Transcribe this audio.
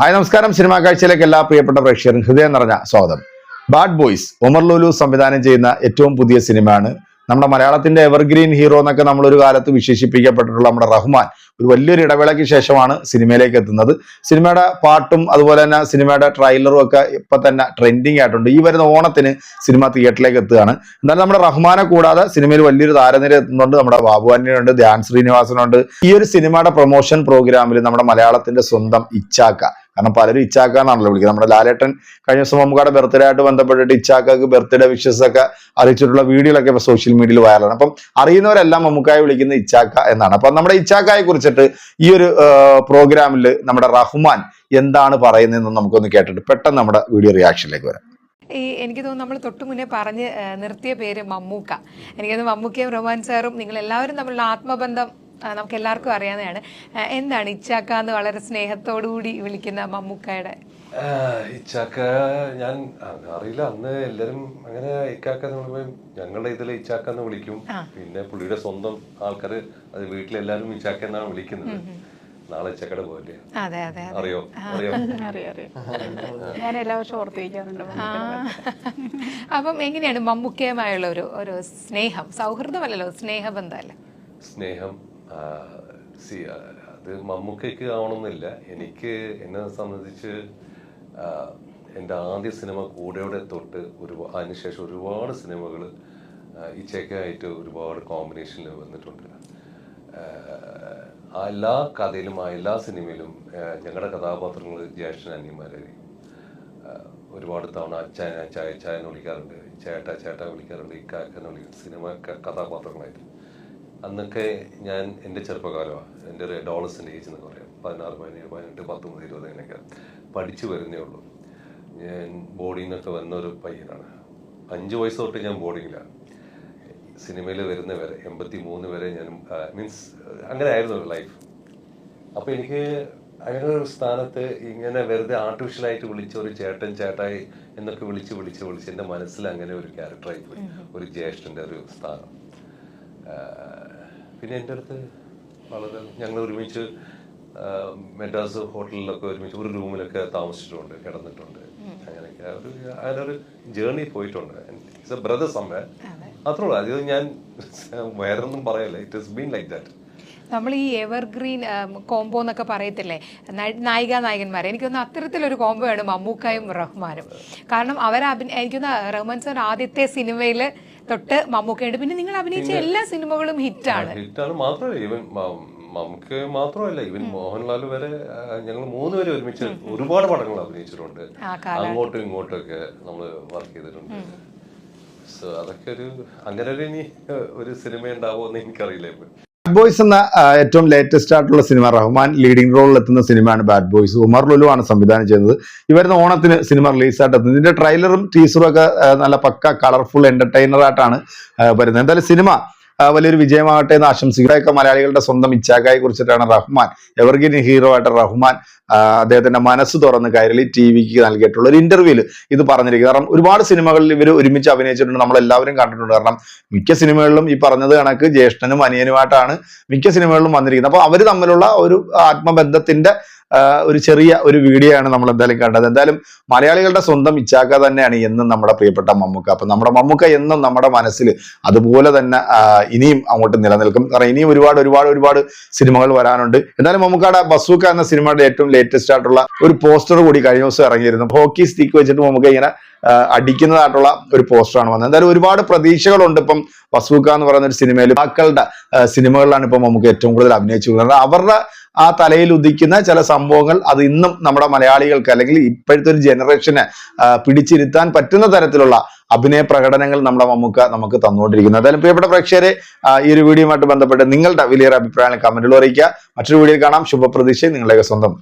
Hi നമസ്കാരം. Cinema കാഴ്ചയിലേക്ക് എല്ലാ പ്രിയപ്പെട്ട പ്രേക്ഷകരും ഹൃദയം നിറഞ്ഞ സ്വാഗതം. ബാഡ് ബോയ്സ് ഉമർ ലുലു സംവിധാനം ചെയ്യുന്ന ഏറ്റവും പുതിയ സിനിമയാണ്. നമ്മുടെ മലയാളത്തിന്റെ എവർഗ്രീൻ ഹീറോ എന്നൊക്കെ നമ്മൾ ഒരു കാലത്ത് വിശേഷിപ്പിക്കപ്പെട്ടിട്ടുള്ള നമ്മുടെ റഹ്മാൻ ഒരു വലിയൊരു ഇടവേളയ്ക്ക് ശേഷമാണ് സിനിമയിലേക്ക് എത്തുന്നത്. സിനിമയുടെ പാട്ടും അതുപോലെ തന്നെ സിനിമയുടെ ട്രെയിലറും ഒക്കെ ഇപ്പൊ തന്നെ ട്രെൻഡിങ് ആയിട്ടുണ്ട്. ഈ വരുന്ന ഓണത്തിന് സിനിമ തിയേറ്ററിലേക്ക് എത്തുകയാണ്. എന്നാലും നമ്മുടെ റഹ്മാനെ കൂടാതെ സിനിമയിൽ വലിയൊരു താരനിര എത്തുന്നുണ്ട്. നമ്മുടെ ബാബുവാനിയുണ്ട് ധ്യാൻ ശ്രീനിവാസനുണ്ട്. ഈ ഒരു സിനിമയുടെ പ്രൊമോഷൻ പ്രോഗ്രാമിൽ നമ്മുടെ മലയാളത്തിന്റെ സ്വന്തം ഇച്ചാക്ക കാരണം പലരും ഇച്ചാക്ക എന്നാണല്ലോ വിളിക്കുന്നത്. നമ്മുടെ ലാലേട്ടൻ കഴിഞ്ഞ ദിവസം മമ്മൂക്കാടെ ബർത്ത്ഡേ ആയിട്ട് ബന്ധപ്പെട്ടിട്ട് ഇച്ചാക്കക്ക് ബർത്ത്ഡേ വിഷസ് ഒക്കെ അറിയിച്ചിട്ടുള്ള വീഡിയോകളൊക്കെ ഇപ്പൊ സോഷ്യൽ മീഡിയയിൽ വൈറലാണ് അപ്പം അറിയുന്നവരെല്ലാം മമ്മൂക്കായെ വിളിക്കുന്നത് ഇച്ചാക്ക എന്നാണ്. അപ്പം നമ്മുടെ ഇച്ചാക്കായെ കുറിച്ചിട്ട് ഈ ഒരു പ്രോഗ്രാമിൽ നമ്മുടെ റഹ്മാൻ എന്താണ് പറയുന്നതെന്ന് നമുക്കൊന്ന് കേട്ടിട്ട് പെട്ടെന്ന് നമ്മുടെ വീഡിയോ റിയാക്ഷനിലേക്ക് വരാം. ഈ എനിക്ക് തോന്നുന്നു നമ്മൾ തൊട്ടു മുന്നേ പറഞ്ഞ് നിർത്തിയ പേര് മമ്മൂക്ക. എനിക്കത് മമ്മൂക്കയും റൊമാൻ സാറും നിങ്ങൾ എല്ലാവരും തമ്മിലുള്ള ആത്മബന്ധം നമുക്ക് എല്ലാവർക്കും അറിയാവുന്നതാണ്. എന്താണ് ഇച്ചാക്ക എന്ന് വളരെ സ്നേഹത്തോടുകൂടി വിളിക്കുന്ന മമ്മൂക്കയുടെ? ഇച്ചാക്ക ഞാൻ അറിയില്ല. അന്ന് എല്ലാരും അങ്ങനെ ഇക്കാക്ക എന്ന് ഞങ്ങളുടെ ഇതിൽ ഇച്ചാക്ക എന്ന് വിളിക്കും. പിന്നെ പുള്ളിയുടെ സ്വന്തം ആൾക്കാർ അത് വീട്ടിലെല്ലാരും ഇച്ചാക്ക എന്നാണ് വിളിക്കുന്നത്. നാളെ ഇച്ചാക്കയുടെ പോലെ അതെ അതെ അതെ. അറിയോ? അറിയോ? അറിയാം അറിയാം. ഞാൻ എല്ലാ വർഷവും ഓർത്ത് വയ്ക്കാറുണ്ട് അപ്പം എങ്ങനെയാണ് മമ്മൂക്കയുമായുള്ള ഒരു ഒരു സ്നേഹം? സൗഹൃദമല്ലോ സ്നേഹബന്ധമല്ല സ്നേഹം സി അത് മമ്മൂക്കയ്ക്ക് ആവണമെന്നില്ല. എനിക്ക് എന്നെ സംബന്ധിച്ച് എന്റെ ആദ്യ സിനിമ കൂടെയോടെ തൊട്ട് ഒരു അതിനുശേഷം ഒരുപാട് സിനിമകൾ ഇച്ചയ്ക്കായിട്ട് ഒരുപാട് കോമ്പിനേഷനിൽ വന്നിട്ടുണ്ട്. ആ എല്ലാ കഥയിലും ആ എല്ലാ സിനിമയിലും ഞങ്ങളുടെ കഥാപാത്രങ്ങൾ ജ്യേഷ്ഠൻ അന്യന്മാരായിരിക്കും ഒരുപാട് തവണ അച്ഛൻ ചായ ചായനെ വിളിക്കാറുണ്ട് ചേട്ട ചേട്ട വിളിക്കാറുണ്ട് ഇക്കാക്കെന്ന് വിളിക്കാറുണ്ട് സിനിമ കഥാപാത്രങ്ങളായിട്ട്. അന്നൊക്കെ ഞാൻ എന്റെ ചെറുപ്പകാലമാണ്. എന്റെ ഒരു ഡോളസിന്റെ ഏജ് എന്ന് പറയാം. പതിനാറ് പതിനേഴ് പതിനെട്ട് പത്തൊമ്പത് ഇരുപത് അങ്ങനെയൊക്കെ പഠിച്ചു വരുന്നേ ഉള്ളൂ. ഞാൻ ബോർഡിൽ നിന്നൊക്കെ വന്ന ഒരു പയ്യനാണ്. അഞ്ച് വയസ്സ് തൊട്ട് ഞാൻ ബോർഡിങ്ങിലാണ് സിനിമയിൽ വരുന്ന വരെ എൺപത്തി മൂന്ന് വരെ ഞാൻ മീൻസ് അങ്ങനെ ആയിരുന്നു ലൈഫ് അപ്പോൾ എനിക്ക് അങ്ങനെ ഒരു സ്ഥാനത്ത് ഇങ്ങനെ വെറുതെ ആർട്ടിഫിഷ്യലായിട്ട് വിളിച്ച ഒരു ചേട്ടൻ ചേട്ടായി എന്നൊക്കെ വിളിച്ച് വിളിച്ച് വിളിച്ച് എന്റെ മനസ്സിൽ അങ്ങനെ ഒരു ക്യാരക്ടറായി പോയി. ഒരു ജ്യേഷ്ഠന്റെ ഒരു സ്ഥാനം. പിന്നെ എന്റെ അടുത്ത് വളരെ ഞങ്ങൾ ഒരുമിച്ച് മെഡ്രാസ് ഹോട്ടലിലൊക്കെ ഒരുമിച്ച് ഒരു റൂമിലൊക്കെ താമസിച്ചിട്ടുണ്ട് കിടന്നിട്ടുണ്ട്. അങ്ങനെയൊക്കെ. ഒരു അതിനൊരു ജേർണി പോയിട്ടുണ്ട്. ഇറ്റ്സ് എ ബ്രദർ സംവേ അത്രേ ഉള്ളൂ. അത് ഞാൻ വേറെ ഒന്നും പറയല്ല. It is been like that നമ്മൾ ഈ എവർഗ്രീൻ കോംബോ എന്നൊക്കെ പറയത്തില്ലേ? നായിക നായകന്മാരെ. എനിക്കൊന്ന് അത്തരത്തിലൊരു കോംബോ ആണ് മമ്മൂക്കായും റഹ്മാനും. കാരണം അവർ അഭിനയ എനിക്കൊന്ന് റഹ്മാൻ സാർ ആദ്യത്തെ സിനിമയിൽ തൊട്ട് മമ്മൂക്കയുണ്ട്. പിന്നെ നിങ്ങൾ അഭിനയിച്ച എല്ലാ സിനിമകളും ഹിറ്റാണ്. ഹിറ്റാണ് മാത്രമല്ല. ഇവൻ നമുക്ക് മാത്രമല്ല. ഇവൻ മോഹൻലാൽ വരെ ഞങ്ങൾ മൂന്നുപേരും ഒരുമിച്ച് ഒരുപാട് പടങ്ങൾ അഭിനയിച്ചിട്ടുണ്ട്. അങ്ങോട്ടും ഇങ്ങോട്ടും ഒക്കെ നമ്മൾ വർക്ക് ചെയ്തിട്ടുണ്ട്. സോ അതൊക്കെ ഒരു അങ്ങനെ ഒരു ഇനി ഒരു സിനിമ ഉണ്ടാവുമോ എന്ന് എനിക്കറിയില്ല ഇപ്പൊ. ബാഡ് ബോയ്സ് എന്ന ഏറ്റവും ലേറ്റസ്റ്റ് ആയിട്ടുള്ള സിനിമ റഹ്മാൻ ലീഡിംഗ് റോളിൽ എത്തുന്ന സിനിമയാണ് ബാഡ് ബോയ്സ് ഉമർ ലുലു ആണ് സംവിധാനം ചെയ്യുന്നത്. ഈ വരുന്ന ഓണത്തിന് സിനിമ റിലീസായിട്ട് എത്തുന്നത്. ഇതിന്റെ ട്രെയിലറും ടീസറും ഒക്കെ നല്ല പക്ക കളർഫുൾ എന്റർടൈനർ ആയിട്ടാണ് വരുന്നത്. എന്തായാലും സിനിമ വലിയൊരു വിജയമാകട്ടെ എന്ന് ആശംസിക്കുകയൊക്കെ മലയാളികളുടെ സ്വന്തം ഇച്ചാക്കായെ കുറിച്ചിട്ടാണ് റഹ്മാൻ. എവർഗ്രീൻ ഹീറോ ആയിട്ട് റഹ്മാൻ അദ്ദേഹത്തിന്റെ മനസ്സ് തുറന്ന് കയറി ടി വിക്ക് നൽകിയിട്ടുള്ള ഒരു ഇന്റർവ്യൂൽ ഇത് പറഞ്ഞിരിക്കുന്നത് കാരണം ഒരുപാട് സിനിമകളിൽ ഇവർ ഒരുമിച്ച് അഭിനയിച്ചിട്ടുണ്ട്. നമ്മൾ എല്ലാവരും കണ്ടിട്ടുണ്ട്. കാരണം മിക്ക സിനിമകളിലും ഈ പറഞ്ഞത് കണക്ക് ജ്യേഷ്ഠനും അനിയനുമായിട്ടാണ് മിക്ക സിനിമകളിലും വന്നിരിക്കുന്നത്. അപ്പൊ അവർ തമ്മിലുള്ള ഒരു ആത്മബന്ധത്തിന്റെ ഒരു ചെറിയ ഒരു വീഡിയോ ആണ് നമ്മൾ എന്തായാലും കണ്ടത്. എന്തായാലും മലയാളികളുടെ സ്വന്തം ഇച്ചാക്ക തന്നെയാണ് എന്നും നമ്മുടെ പ്രിയപ്പെട്ട മമ്മൂക്ക. അപ്പൊ നമ്മുടെ മമ്മൂക്ക എന്നും നമ്മുടെ മനസ്സിൽ അതുപോലെ തന്നെ ഇനിയും അങ്ങോട്ട് നിലനിൽക്കും. കാരണം ഇനിയും ഒരുപാട് ഒരുപാട് ഒരുപാട് സിനിമകൾ വരാനുണ്ട്. എന്നാലും മമ്മൂക്കാട് ബസൂക്ക എന്ന സിനിമയുടെ ഏറ്റവും ലേറ്റസ്റ്റ് ആയിട്ടുള്ള ഒരു പോസ്റ്റർ കൂടി കഴിഞ്ഞ ദിവസം ഇറങ്ങിയിരുന്നു. ഹോക്കി സ്റ്റിക്ക് വെച്ചിട്ട് മമ്മൂക്ക ഇങ്ങനെ അടിക്കുന്നതായിട്ടുള്ള ഒരു പോസ്റ്ററാണ് വന്നത്. എന്തായാലും ഒരുപാട് പ്രതീക്ഷകളുണ്ട് ഇപ്പം വസൂക്ക എന്ന് പറയുന്ന ഒരു സിനിമയിൽ മക്കളുടെ സിനിമകളിലാണ് ഇപ്പം നമുക്ക് ഏറ്റവും കൂടുതൽ അഭിനയിച്ചു കൊടുക്കുന്നത് അവരുടെ ആ തലയിൽ ഉദിക്കുന്ന ചില സംഭവങ്ങൾ അത് ഇന്നും നമ്മുടെ മലയാളികൾക്ക് അല്ലെങ്കിൽ ഇപ്പോഴത്തെ ഒരു ജനറേഷനെ പിടിച്ചിരുത്താൻ പറ്റുന്ന തരത്തിലുള്ള അഭിനയ പ്രകടനങ്ങൾ നമ്മുടെ മമ്മൂക്ക നമുക്ക് തന്നുകൊണ്ടിരിക്കുന്നത് എന്തായാലും പ്രിയപ്പെട്ട പ്രേക്ഷകരെ ഈ ഒരു വീഡിയോയുമായിട്ട് ബന്ധപ്പെട്ട് നിങ്ങളുടെ വലിയൊരു അഭിപ്രായങ്ങൾ കമന്റിൽ അറിയിക്കുക. മറ്റൊരു വീഡിയോയിൽ കാണാം. ശുഭപ്രതീക്ഷ നിങ്ങളുടെയൊക്കെ സ്വന്തം